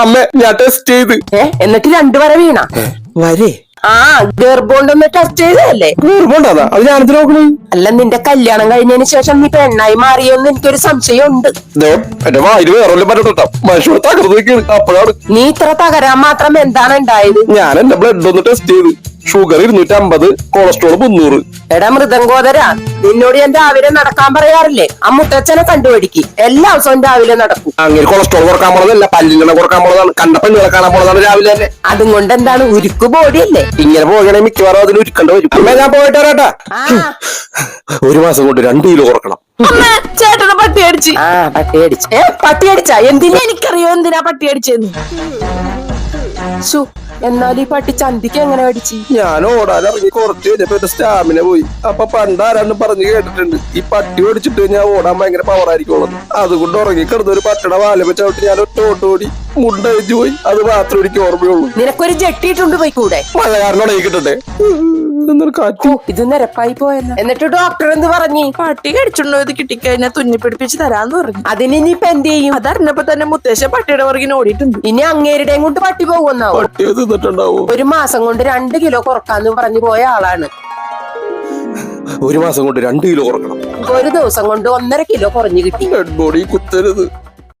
അമ്മ ഞാൻ ടെസ്റ്റ് ചെയ്ത്. എന്നിട്ട് രണ്ടു വര വീണ? വരേ? ആ ഗർഭമുണ്ടെന്ന് ടെസ്റ്റ് ചെയ്തതല്ലേ? ഗർഭോണ്ടാ അത് ഞാനെന്ത് നോക്കണേ. അല്ല നിന്റെ കല്യാണം കഴിഞ്ഞതിന് ശേഷം നീ പെണ്ണായി മാറിയോന്ന് എനിക്കൊരു സംശയം ഉണ്ട് നീ ഇത്ര തകരാൻ മാത്രം എന്താണ് ഉണ്ടായത്? ഞാൻ എന്റെ ബ്ലഡ് ഒന്ന് ടെസ്റ്റ് ചെയ്ത്. ഷുഗർ ഇരുന്നൂറ്റി അമ്പത് കൊളസ്ട്രോൾ മുന്നൂറ്. എടാ മൃദംഗോദര നിന്നോട് ഞാൻ രാവിലെ നടക്കാൻ പറയാറില്ലേ? ആ മുത്തച്ഛനെ കണ്ടുപിടിക്ക്. എല്ലാ ദിവസവും രാവിലെ നടക്കും. അങ്ങനെ കൊളസ്ട്രോൾ കുറയ്ക്കാൻ പോണതല്ല പല്ലിനെ കുറയ്ക്കാൻ പോണതാണ്. കണ്ട പെണ്ണുകളെ കാണാൻ പോണതാണ് രാവിലെ തന്നെ. അതും കൊണ്ട് എന്താണ് ഉരുക്ക് ബോഡിയല്ലേ? ഇങ്ങനെ പോകണേ മിക്കവാറും അതിന് ഉരുക്കണ്ട വരും അമ്മ ഞാൻ പോയിട്ട് വരാട്ടാ. ഒരു മാസം കൊണ്ട് രണ്ട് കിലോ കുറക്കണം. ചേട്ടനെ പട്ടി അടിച്ച്. ആ പട്ടി അടിച്ച്. ഏ പട്ടി അടിച്ച? എന്തിനാ എനിക്കറിയോ? എന്തിനാ പട്ടി അടിച്ചെന്ന്? ശു എന്നാൽ ഈ പട്ടി ചന്തിക്ക് എങ്ങനെ അടിച്ച്? ഞാൻ ഓടാൻ ഇറങ്ങി കുറച്ച് കഴിഞ്ഞപ്പോ എന്റെ സ്റ്റാമിന പോയി. അപ്പൊ പണ്ട് ആരാണ്ട് പറഞ്ഞു കേട്ടിട്ടുണ്ട്. ഈ പട്ടി ഓടിച്ചിട്ട് ഞാൻ ഓടാൻ ഭയങ്കര പവർ ആയിരിക്കുള്ളത് അതുകൊണ്ട് ഉറങ്ങി കിടന്ന ഒരു പട്ടിയുടെ വാല വെച്ചോട്ട് ഞാൻ ഒറ്റ ഓടി മുണ്ടഴിച്ചു പോയി. അത് മാത്രം എനിക്ക് ഓർമ്മയുള്ളൂ. നിനക്കൊരു ജെട്ടിയിട്ടുണ്ട് പോയി കൂടെ മഴ കാരണം കിട്ടട്ടെ ഇത് നിരപ്പായി പോയെന്ന്. എന്നിട്ട് ഡോക്ടർ പറഞ്ഞു? പട്ടി കടിച്ചുണ്ടോ ഇത് കിട്ടിക്കഴിഞ്ഞാൽ തുന്നി പിടിപ്പിച്ച് തരാന്ന് പറഞ്ഞു. അതിന് ഇനിയിപ്പൊ എന്ത് ചെയ്യും? അതറിഞ്ഞപ്പോ തന്നെ മുത്തശ്ശ പട്ടിയുടെ പുറകിന് ഓടിയിട്ടുണ്ട്. ഇനി അങ്ങേരുടെയും കൊണ്ട് പട്ടി പോകുന്നാവും ഒരു മാസം കൊണ്ട് രണ്ട് കിലോ കുറക്കാന്ന് പറഞ്ഞു പോയ ആളാണ്. ഒരു മാസം കൊണ്ട് രണ്ട് കിലോ കുറക്കണം. ഒരു ദിവസം കൊണ്ട് ഒന്നര കിലോ കുറഞ്ഞു കിട്ടി. Dead body കുത്തരുത്.